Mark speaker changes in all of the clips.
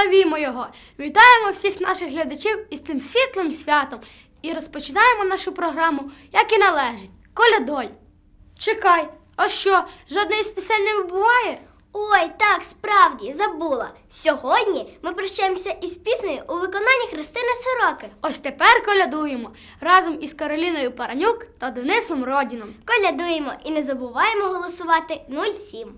Speaker 1: Славімо Його! Вітаємо всіх наших глядачів із цим світлим святом і розпочинаємо нашу програму, як і належить, колядою. Чекай, а що, жодної з пісень не вибуває?
Speaker 2: Ой, так, справді, забула. Сьогодні ми прощаємося із піснею у виконанні Христини Сороки.
Speaker 1: Ось тепер колядуємо разом із Кароліною Паранюк та Денисом Родіном.
Speaker 2: Колядуємо і не забуваємо голосувати 07.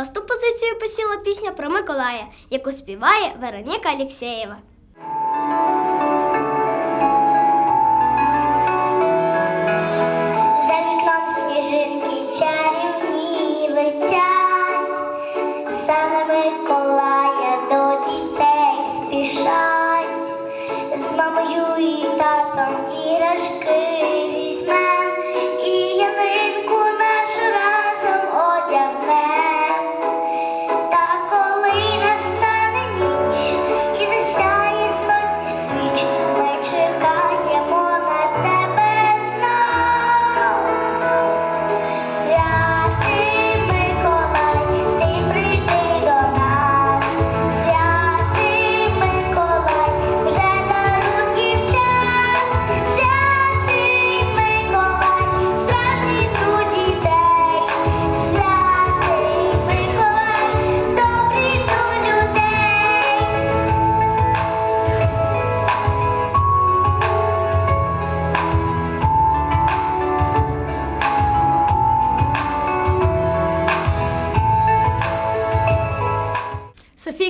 Speaker 2: Шосту позицію посіла пісня про Миколая, яку співає Вероніка Алєксєєва.
Speaker 3: З мамою і татом іграшки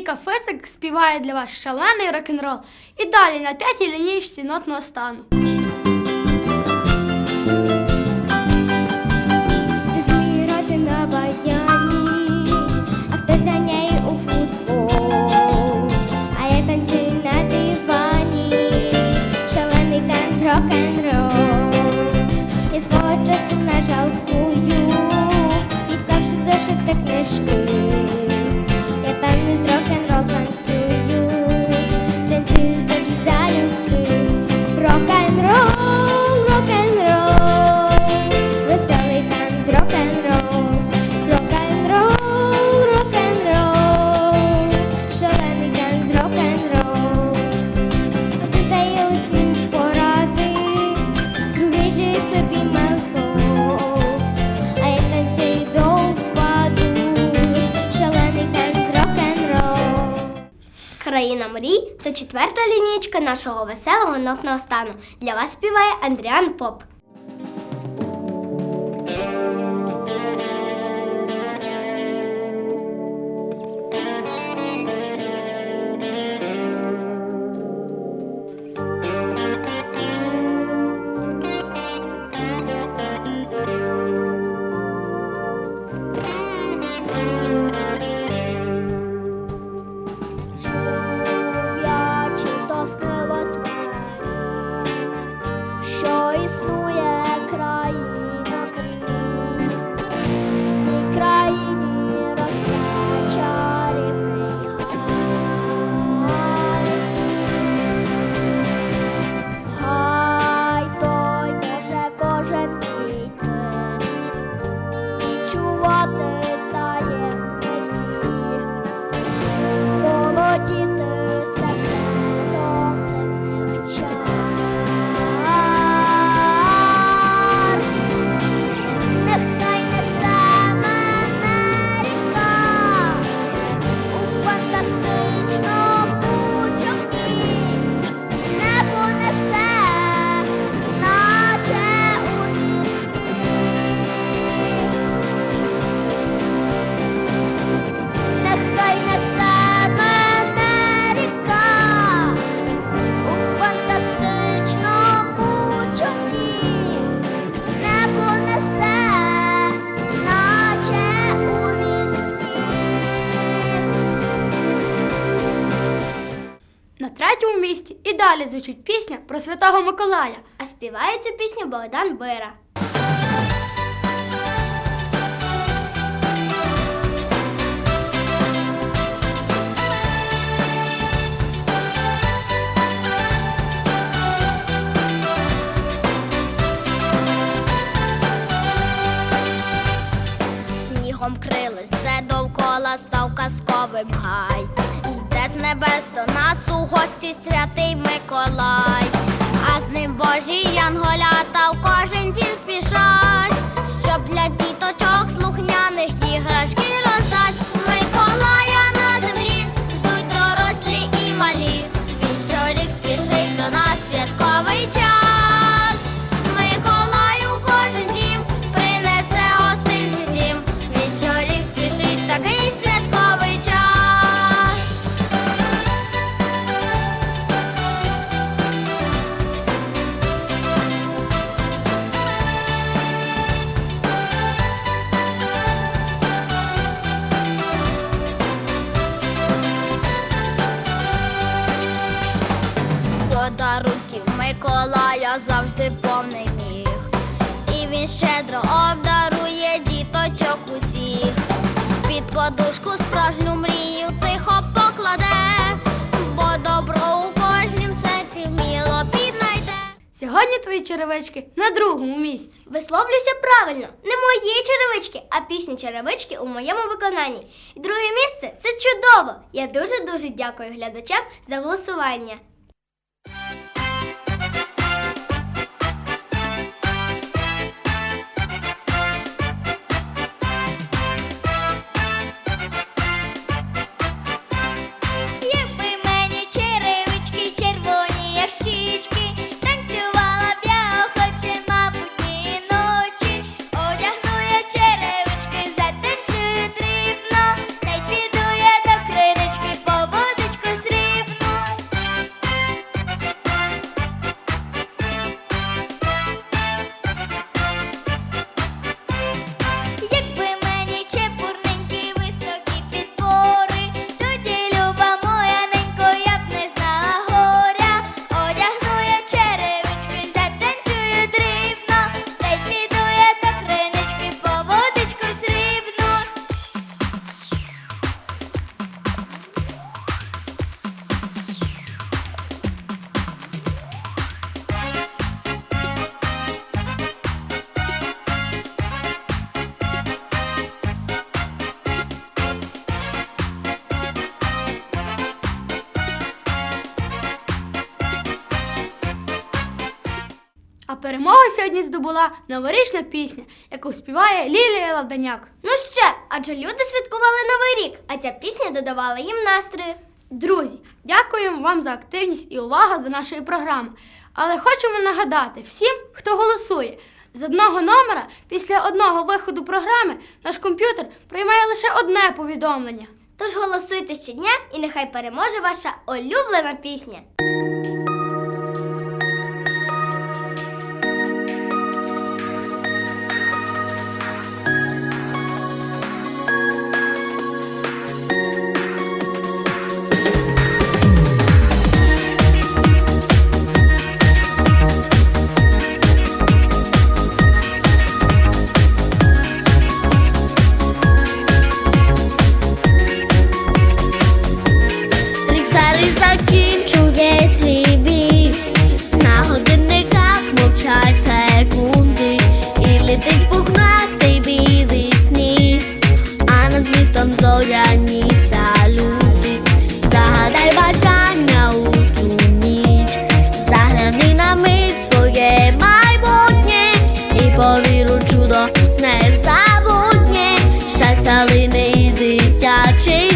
Speaker 1: Софійка Фецик співає для вас шалений рок-н-рол. І далі на п'ятій лінійці нотного стану.
Speaker 3: А хтось ганяє у футбол. А я танцюю на дивані, шалений танц рок-н-рол. Я свого часу не жалкую, відклавши зошити книжки.
Speaker 2: Нашого веселого нотного стану. Для вас співає Андріан Поп.
Speaker 1: Далі звучить пісня про Святого Миколая.
Speaker 4: А співає цю пісню Богдан Бира.
Speaker 5: Снігом крили все довкола став казковим гай. З небес до нас у гості святий Миколай, а з ним божі янголята в кожен дім спішать, щоб для діточок слухняних іграшки роздать. Миколая Подарунків Миколая завжди повний міг. І він щедро обдарує діточок усіх. Під подушку справжню мрію тихо покладе, бо добро у кожнім серці вміло піднайде.
Speaker 1: Сьогодні твої черевички на другому місці.
Speaker 4: Висловлюся правильно, не мої черевички, а пісні черевички у моєму виконанні. І друге місце це чудово. Я дуже дуже дякую глядачам за голосування.
Speaker 1: Перемогу сьогодні здобула новорічна пісня, яку співає Лілія Ладаняк.
Speaker 4: Ну ще, адже люди святкували Новий рік, а ця пісня додавала їм настрою.
Speaker 1: Друзі, дякуємо вам за активність і увагу до нашої програми. Але хочемо нагадати всім, хто голосує. З одного номера після одного виходу програми наш комп'ютер приймає лише одне повідомлення.
Speaker 4: Тож голосуйте щодня і нехай переможе ваша улюблена пісня.
Speaker 6: cheio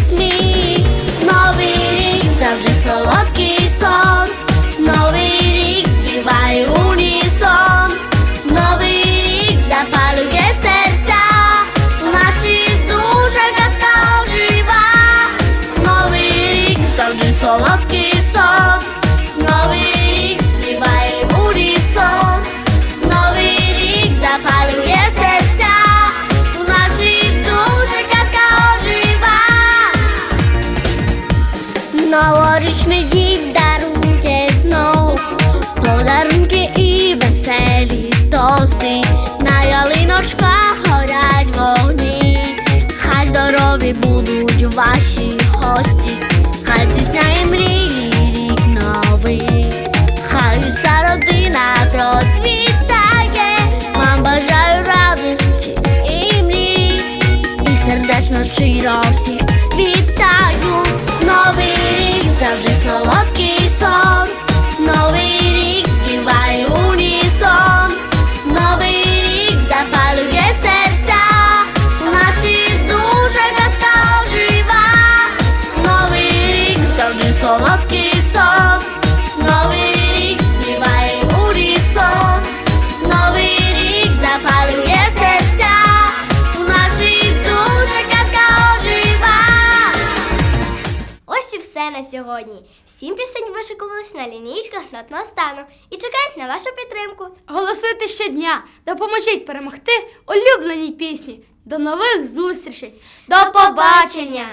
Speaker 6: trade-offs сьогодні. Сім пісень вишикувались на лінійках нотного стану і чекають на вашу підтримку.
Speaker 1: Голосуйте щодня, допоможіть перемогти улюбленій пісні. До нових зустрічей. До побачення!